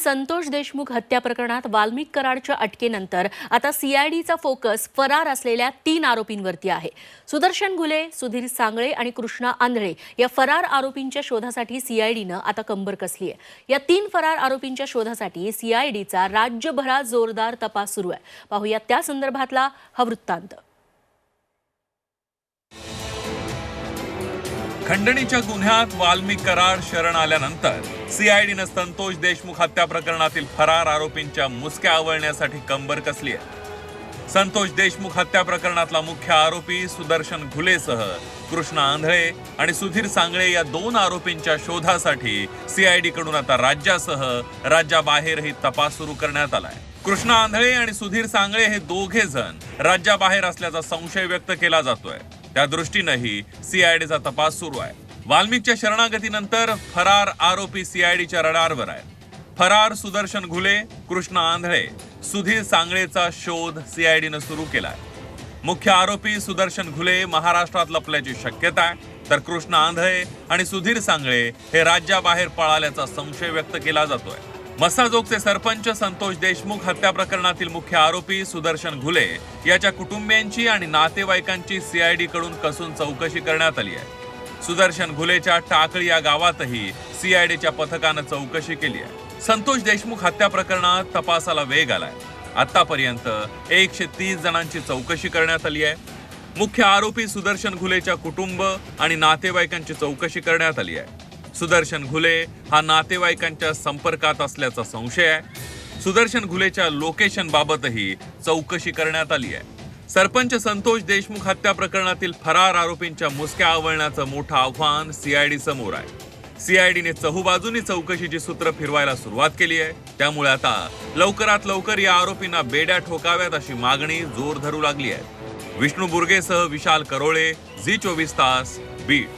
संतोष देशमुख हत्या प्रकरणात वाल्मिक कराडच्या अटकेनंतर आता सीआयडीचा फोकस फरार असलेल्या तीन आरोपींवरती आहे. सुदर्शन घुले सुधीर सांगळे आणि कृष्णा आंधळे या फरार आरोपींच्या शोधासाठी सीआयडीनं आता कंबर कसली आहे. या तीन फरार आरोपींच्या शोधासाठी सीआयडीचा राज्यभरात जोरदार तपास सुरू आहे. पाहूया त्या संदर्भातला हा वृत्तांत. खंडणीच्या गुन्ह्यात वाल्मिक कराड शरण आल्यानंतर सीआयडीनं संतोष देशमुख हत्या प्रकरणातील फरार आरोपींच्या मुसक्या आवळण्यासाठी कंबर कसली आहे? संतोष देशमुख हत्या प्रकरणातला मुख्य आरोपी सुदर्शन घुलेसह कृष्णा आंधळे आणि सुधीर सांगळे या दोन आरोपींच्या शोधासाठी सीआयडी कडून आता राज्यासह राज्याबाहेरही तपास सुरू करण्यात आलाय. कृष्णा आंधळे आणि सुधीर सांगळे हे दोघे जण राज्याबाहेर असल्याचा संशय व्यक्त केला जातोय. त्या दृष्टीनंही सीआयडीचा तपास सुरू आहे. वाल्मिकच्या शरणागतीनंतर फरार आरोपी सीआयडीच्या रडारवर आहेत फरार सुदर्शन घुले कृष्णा आंधळे सुधीर सांगळेचा शोध सीआयडीनं सुरू केलाय. मुख्य आरोपी सुदर्शन घुले महाराष्ट्रात लपल्याची शक्यता आहे. तर कृष्णा आंधळे आणि सुधीर सांगळे हे राज्याबाहेर पळाल्याचा संशय व्यक्त केला जातोय. मसाजोगचे सरपंच संतोष देशमुख हत्या प्रकरणातील मुख्य आरोपी सुदर्शन घुले याच्या कुटुंबियांची आणि नातेवाईकांची सीआयडी कडून कसून चौकशी करण्यात आली आहे. सुदर्शन घुलेच्या टाकळी या गावातही सीआयडीच्या पथकानं चौकशी केली आहे. संतोष देशमुख हत्या प्रकरणात तपासाला वेग आलाय. आतापर्यंत एकशे तीस जणांची चौकशी करण्यात आली आहे. मुख्य आरोपी सुदर्शन घुलेच्या कुटुंब आणि नातेवाईकांची चौकशी करण्यात आली आहे. सुदर्शन घुले हा नातेवाईकांच्या संपर्कात असल्याचा संशय आहे. सुदर्शन घुलेच्या लोकेशन बाबतही चौकशी करण्यात आली आहे. सरपंच संतोष देशमुख हत्या प्रकरणातील फरार आरोपींच्या मुसक्या आवळण्याचं मोठं आव्हान सीआयडी समोर आहे. सीआयडीने चहूबाजूनी चौकशीची सूत्र फिरवायला सुरुवात केली आहे. त्यामुळे आता लवकरात लवकर या आरोपींना बेड्या ठोकाव्यात अशी मागणी जोर धरू लागली आहे. विष्णू बुर्गेसह विशाल करोळे झी चोवीस तास बीड.